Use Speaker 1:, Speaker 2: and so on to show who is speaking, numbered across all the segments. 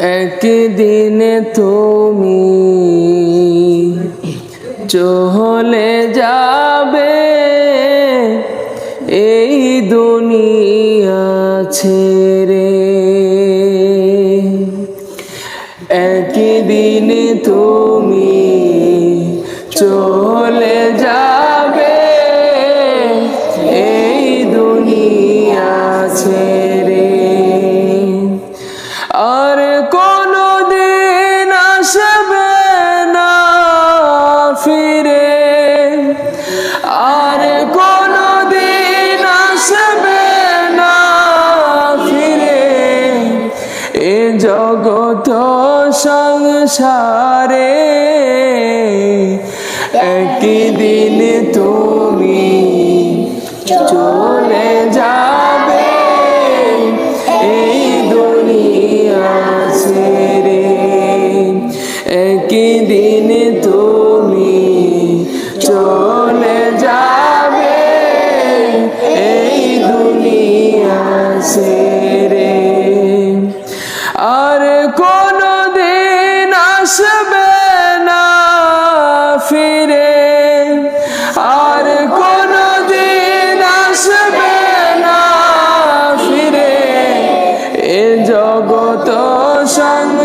Speaker 1: একদিন তুমি চলে যাবে এই দুনিয়া ছেড়ে। একদিন তুমি চলে আর কোনো দিন আসবে না ফিরে। আর কোনো দিন আসবে না ফিরে। এ জগত সংসারে একদিন তুমি চলে যাবে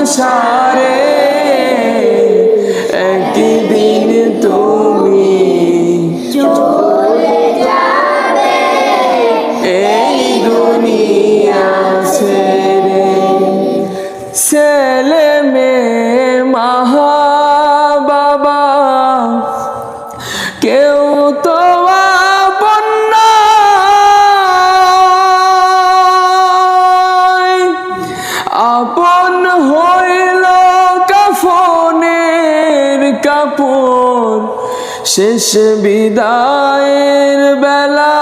Speaker 1: সংসারে একদিন তুমি এই দুনিয়া ছেড়ে ছেলে মেয়ে মাহা বাবা কেউ তো আপন নয়। আপন কাপড়। শেষ বিদায়ের বেলা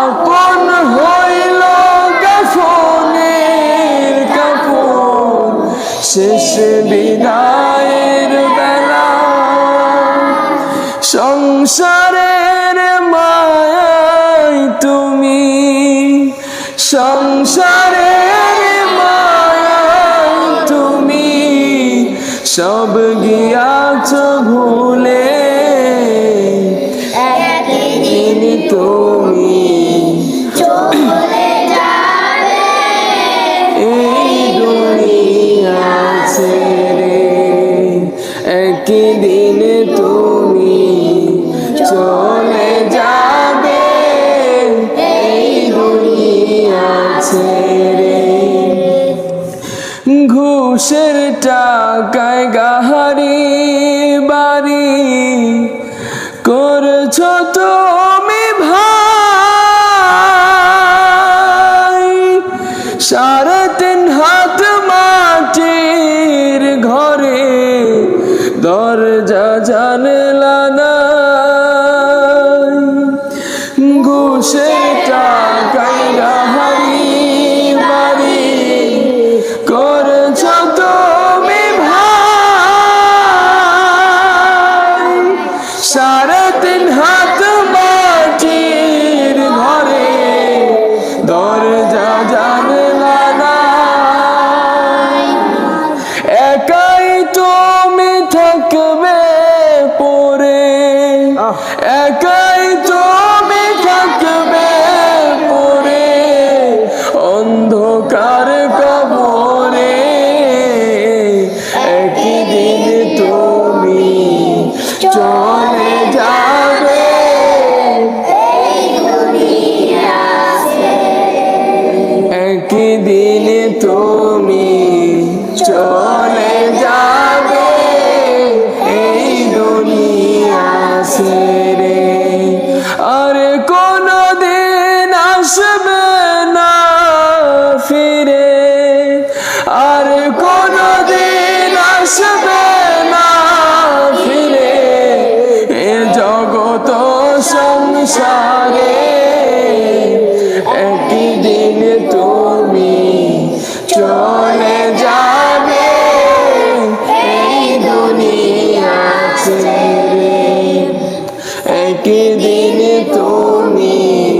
Speaker 1: আপন কাপড়। শেষ বিদায়ের বেলা সংসারের মায়ায় তুমি। সংসারের মায়ায় তুমি। সব গিয়াছ ভুলে একদিন তুমি। এই দুনিয়া ছেড়ে একদিন ঘুষে টাকায় গাহারি একদিন তুমি